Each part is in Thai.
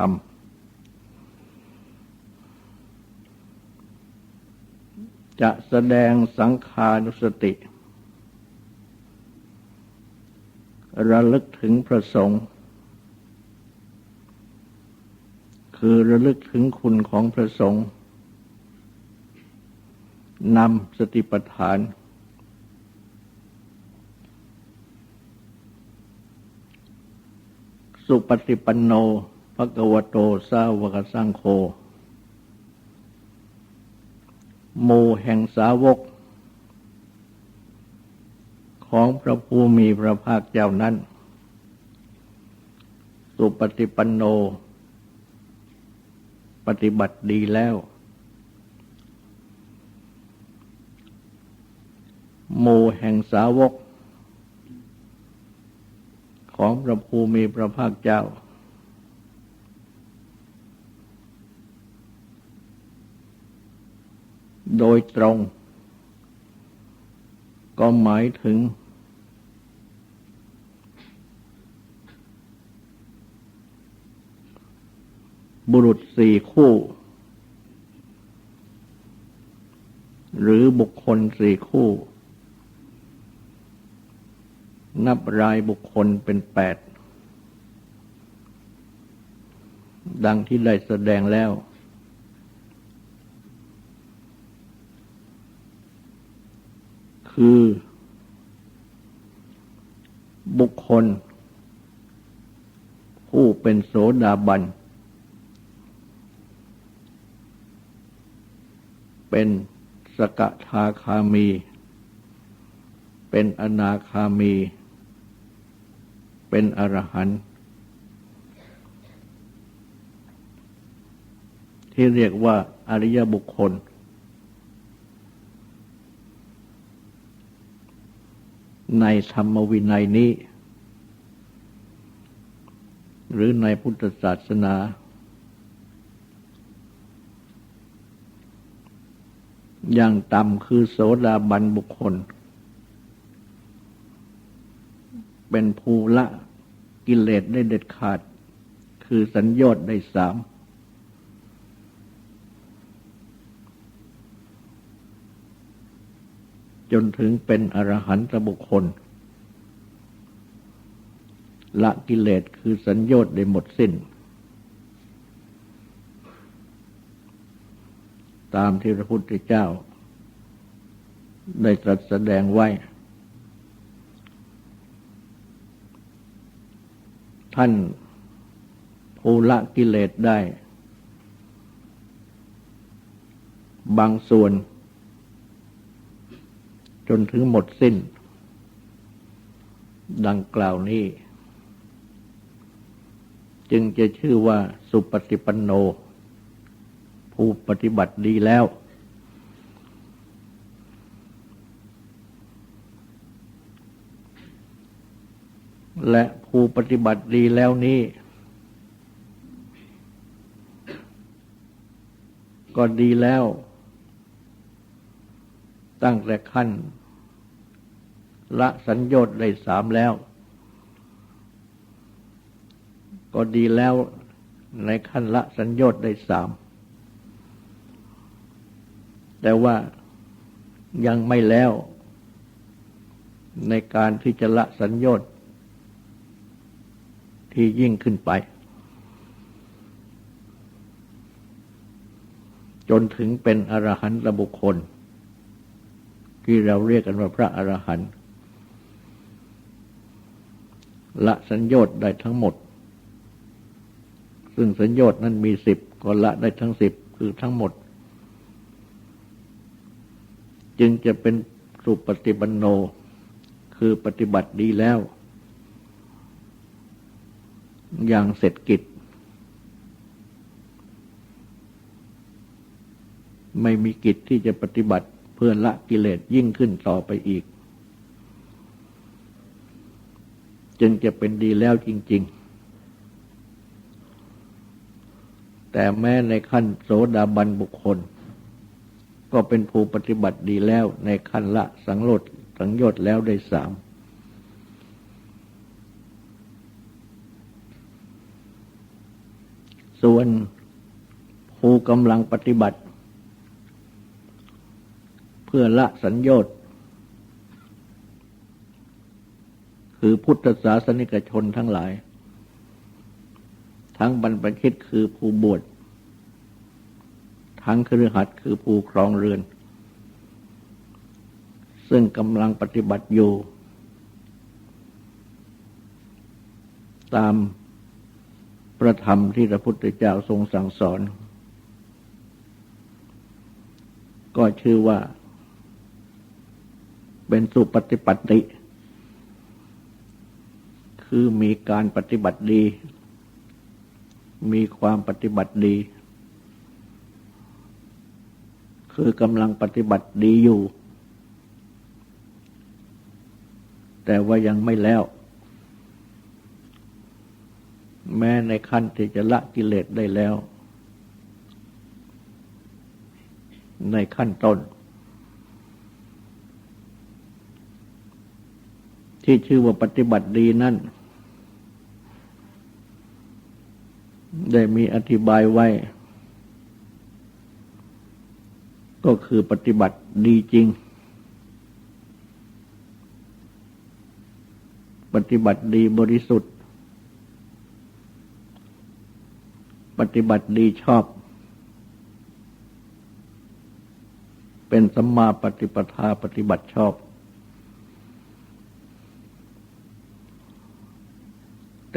ธรรมจะแสดงสังขานุสติ ระลึกถึงพระสงฆ์คือระลึกถึงคุณของพระสงฆ์นำสติปัฏฐาน สุปฏิปันโน ภะกวโตสาวกสังโฆโมแห่งสาวก ของพระภูมิพระภาคเจ้านั้น สุปฏิปันโน ปฏิบัติดีแล้วโมแห่งสาวก ของพระภูมิพระภาคเจ้า โดยตรง ก็หมายถึง บุรุษสี่คู่ หรือบุคคลสี่คู่ นับรายบุคคลเป็นแปดดังที่ได้แสดงแล้ว คือ บุคคล ผู้เป็นโสดาบัน เป็นสกทาคามี เป็นอนาคามี เป็นอรหันต์ที่เรียกว่าอริยบุคคล ในธรรมวินัยนี้ หรือในพุทธศาสนา อย่างต่ำคือโสดาบันบุคคล เป็นภูละกิเลสได้เด็ดขาด คือสัญญอดได้สาม จนถึงเป็นอรหันตบุคคล ละกิเลสคือสัญญาได้หมดสิ้น ตามที่พระพุทธเจ้า ได้ตรัสแสดงไว้ ท่านภูละกิเลสได้ บางส่วน จนถึงหมดสิ้น ดังกล่าวนี้ จึงจะชื่อว่าสุปฏิปันโน ผู้ปฏิบัติดีแล้ว และผู้ปฏิบัติดีแล้วนี้ก็ดีแล้ว ตั้งแต่ขั้น ละสัญญาได้สามแล้ว ก็ดีแล้วในขั้นละสัญญาได้สาม แต่ว่ายังไม่แล้ว ในการที่จะละสัญญาที่ยิ่งขึ้นไป จนถึงเป็นอรหันตบุคคล ที่เราเรียกกันว่าพระอรหันต์ละสัญญาตได้ทั้งหมด ซึ่งสัญญาตนั้นมีสิบก็ละได้ทั้งสิบคือทั้งหมด จึงจะเป็นสุปฏิบันโน คือปฏิบัติดีแล้ว อย่างเสร็จกิจ ไม่มีกิจที่จะปฏิบัติ เพื่อละกิเลสยิ่งขึ้นต่อไปอีก จึงจะเป็นดีแล้วจริง ๆ แต่แม้ในขั้นโสดาบันบุคคล ก็เป็นผู้ปฏิบัติดีแล้วในขั้นละสังโลดสังโยชน์แล้วได้สามส่วนผู้กำลังปฏิบัติ พื่อละสัญญชน์คือพุทธศาสนิกชนทั้งหลาย ทั้งบรรพชิตคือผู้บวชทั้งครือขัดคือผู้ครองเรือน ซึ่งกำลังปฏิบัติอยู่ ตามประธรรมที่พระพุทธเจ้าทรงสั่งสอน ก็ชื่อว่า เป็นสุปฏิปัติ คือมีการปฏิบัติดี มีความปฏิบัติดี คือกำลังปฏิบัติดีอยู่ แต่ว่ายังไม่แล้ว แม้ในขั้นที่จะละกิเลสได้แล้ว ในขั้นต้น ที่ชื่อว่าปฏิบัติดีนั่นได้มีอธิบายไว้ ก็คือปฏิบัติดีจริง ปฏิบัติดีบริสุทธิ์ ปฏิบัติดีชอบ เป็นสัมมาปฏิปทาปฏิบัติชอบ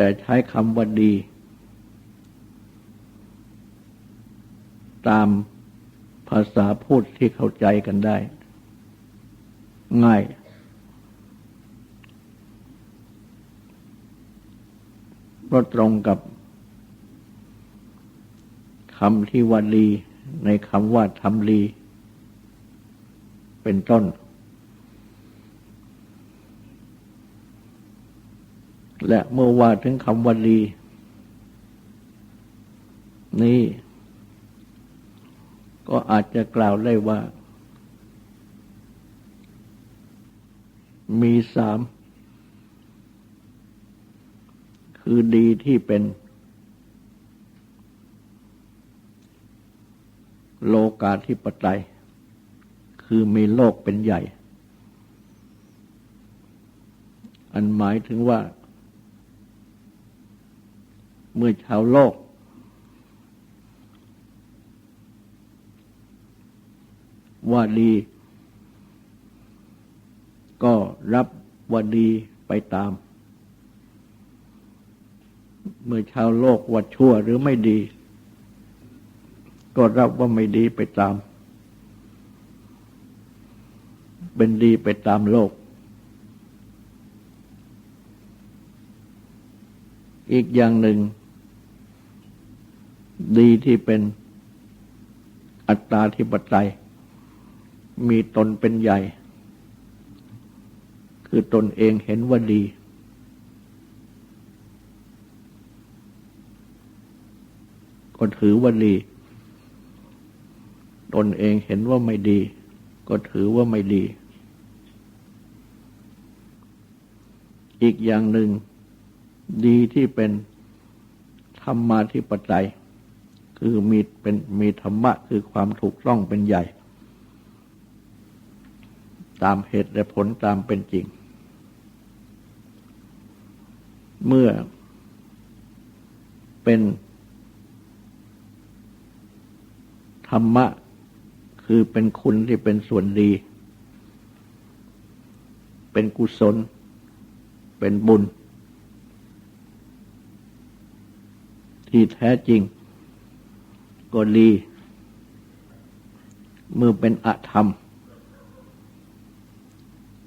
แต่ใช้คำว่าดี ตามภาษาพูดที่เข้าใจกันได้ ง่าย เพราะตรงกับคำที่ว่าดี ในคำว่าทำดี เป็นต้น และเมื่อว่าถึงคำว่าดี นี่ก็อาจจะกล่าวได้ว่า มีสาม คือดีที่เป็น โลกาธิปไตย คือมีโลกเป็นใหญ่ อันหมายถึงว่า เมื่อชาวโลก ว่าดี ก็รับว่าดีไปตาม เมื่อชาวโลกว่าชั่วหรือไม่ดี ก็รับว่าไม่ดีไปตาม เป็นดีไปตามโลกอีกอย่างหนึ่ง ดีที่เป็นอัตตาธิปไตย มีตนเป็นใหญ่ คือตนเองเห็นว่าดี ก็ถือว่าดี ตนเองเห็นว่าไม่ดี ก็ถือว่าไม่ดี อีกอย่างหนึ่งดีที่เป็นธรรมาธิปไตย คือมีเป็นมีธรรมะคือความถูกต้องเป็นใหญ่ ตามเหตุและผลตามเป็นจริง เมื่อเป็นธรรมะคือเป็นคุณที่เป็นส่วนดี เป็นกุศล เป็นบุญ ที่แท้จริง ก็ดี เมื่อเป็นอธรรม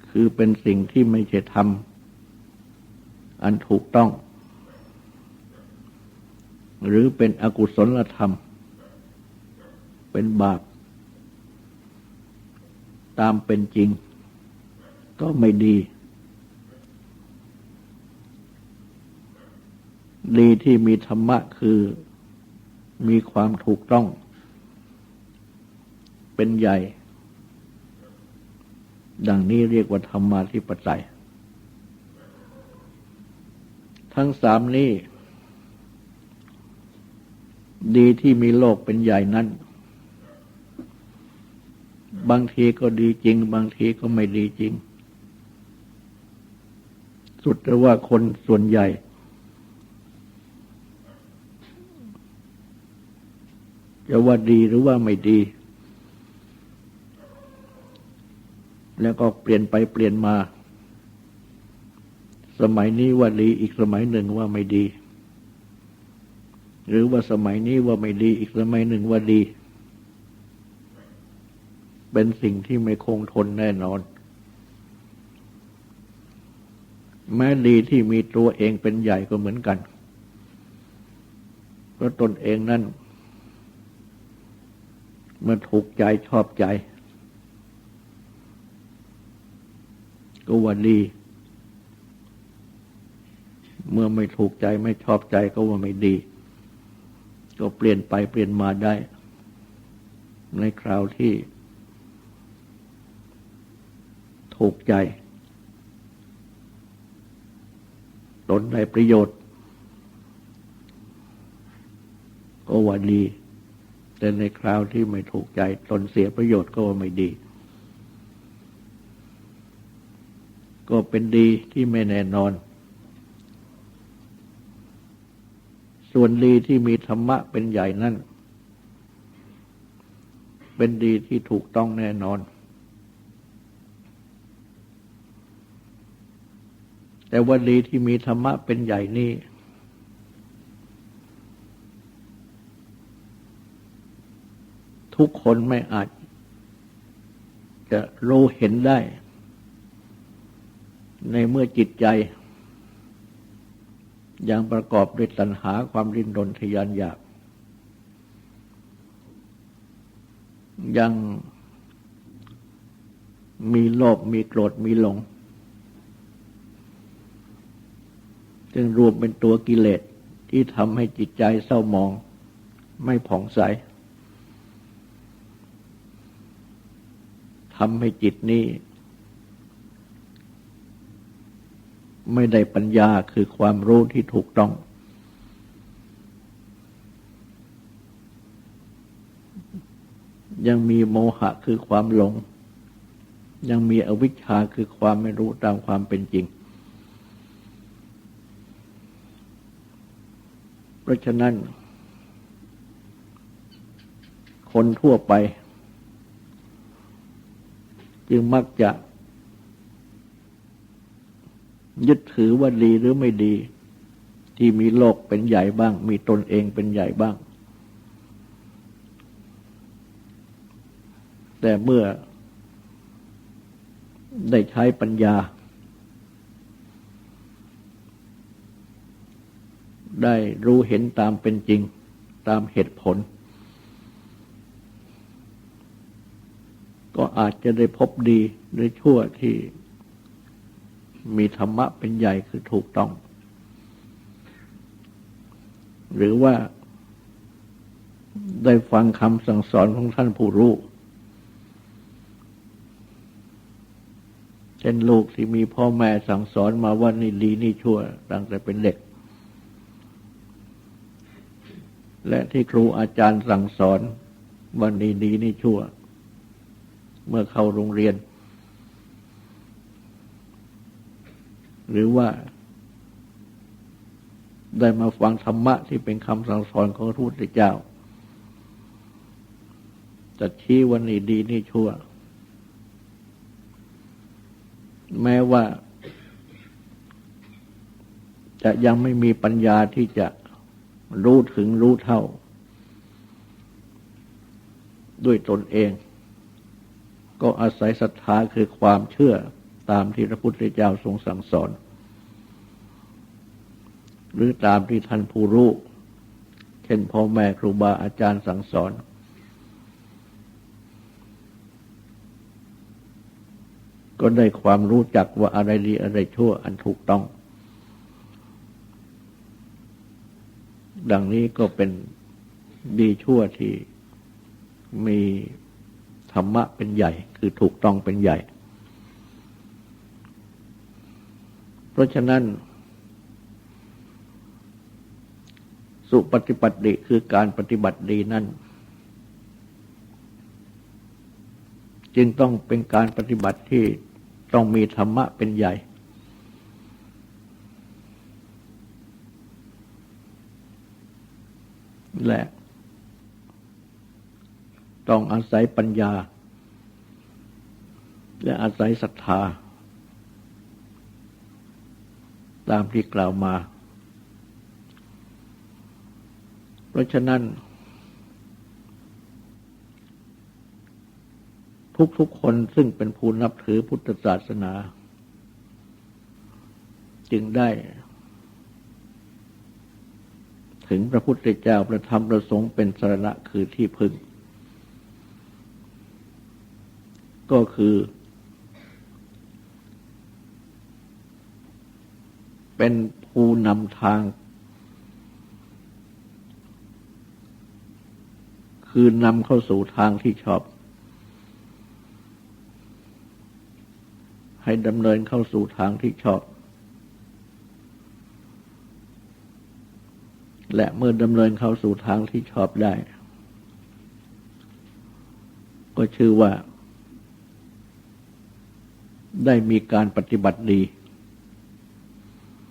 คือเป็นสิ่งที่ไม่ใช่ธรรม อันถูกต้อง หรือเป็นอกุศลธรรม เป็นบาป ตามเป็นจริง ก็ไม่ดี ดีที่มีธรรมะคือ มีความถูกต้อง เป็นใหญ่ ดังนี้เรียกว่าธรรมาธิปไตย ทั้งสามนี้ ดีที่มีโลกเป็นใหญ่นั้น บางทีก็ดีจริง บางทีก็ไม่ดีจริง สุดแต่ว่าคนส่วนใหญ่ จะว่าดีหรือว่าไม่ดี แล้วก็เปลี่ยนไปเปลี่ยนมา สมัยนี้ว่าดีอีกสมัยหนึ่งว่าไม่ดี หรือว่าสมัยนี้ว่าไม่ดีอีกสมัยหนึ่งว่าดี เป็นสิ่งที่ไม่คงทนแน่นอน แม้ดีที่มีตัวเองเป็นใหญ่ก็เหมือนกัน เพราะตนเองนั้น มื่อถูกใจชอบใจ ก็ว่าดี เมื่อไม่ถูกใจไม่ชอบใจก็ว่าไม่ดี ก็เปลี่ยนไปเปลี่ยนมาได้ ในคราวที่ ถูกใจตนได้ประโยชน์ ก็ว่าดี แต่ในคราวที่ไม่ถูกใจตนเสียประโยชน์ก็ว่าไม่ดี ก็เป็นดีที่ไม่แน่นอน ส่วนดีที่มีธรรมะเป็นใหญ่นั่น เป็นดีที่ถูกต้องแน่นอน แต่ว่าดีที่มีธรรมะเป็นใหญ่นี่ ทุกคนไม่อาจ จะรู้เห็นได้ ในเมื่อจิตใจ ยังประกอบด้วยตัณหาความรินรนทยานอยาก ยังมีโลภมีโกรธมีหลง จึงรวมเป็นตัวกิเลสที่ทำให้จิตใจเศร้ามอง ไม่ผ่องใสำให้จิตนี้ ไม่ได้ปัญญาคือความรู้ที่ถูกต้อง ยังมีโมหะคือความหลง ยังมีอวิชชาคือความไม่รู้ตามความเป็นจริง เพราะฉะนั้น คนทั่วไป จึงมักจะ ยึดถือว่าดีหรือไม่ดี ที่มีโลกเป็นใหญ่บ้าง มีตนเองเป็นใหญ่บ้าง แต่เมื่อได้ใช้ปัญญา ได้รู้เห็นตามเป็นจริง ตามเหตุผล ก็อาจจะได้พบดีหรือชั่วที่มีธรรมะเป็นใหญ่คือถูกต้อง หรือว่าได้ฟังคำสั่งสอนของท่านผู้รู้เช่นลูกที่มีพ่อแม่สั่งสอนมาว่านี่ดีนี่ชั่วตั้งแต่เป็นเด็ก และที่ครูอาจารย์สั่งสอนว่านี่ดีนี่ชั่ว เมื่อเข้าโรงเรียน หรือว่า ได้มาฟังธรรมะที่เป็นคำสั่งสอนของพระพุทธเจ้าจะชี้วันนี้ดีนี่ชั่ว แม้ว่า จะยังไม่มีปัญญาที่จะรู้ถึงรู้เท่า ด้วยตนเอง ก็อาศัยศรัทธาคือความเชื่อตามที่พระพุทธเจ้าทรงสั่งสอน หรือตามที่ท่านผู้รู้ เช่นพ่อแม่ครูบาอาจารย์สั่งสอน ก็ได้ความรู้จักว่าอะไรดีอะไรชั่วอันถูกต้อง ดังนี้ก็เป็นดีชั่วที่มี ธรรมะเป็นใหญ่คือถูกต้องเป็นใหญ่ เพราะฉะนั้น สุปฏิบัติดีคือการปฏิบัติดีนั่น จึงต้องเป็นการปฏิบัติที่ต้องมีธรรมะเป็นใหญ่ และ ต้องอาศัยปัญญา และอาศัยศรัทธา ตามที่กล่าวมา เพราะฉะนั้น ทุกๆคนซึ่งเป็นผู้นับถือพุทธศาสนา จึงได้ถึงพระพุทธเจ้าประธรรมประสงค์เป็นสรณะคือที่พึ่ง ก็คือ เป็นผู้นำทาง คือนำเข้าสู่ทางที่ชอบ ให้ดำเนินเข้าสู่ทางที่ชอบ และเมื่อดำเนินเข้าสู่ทางที่ชอบได้ ก็ชื่อว่า ได้มีการปฏิบัติดี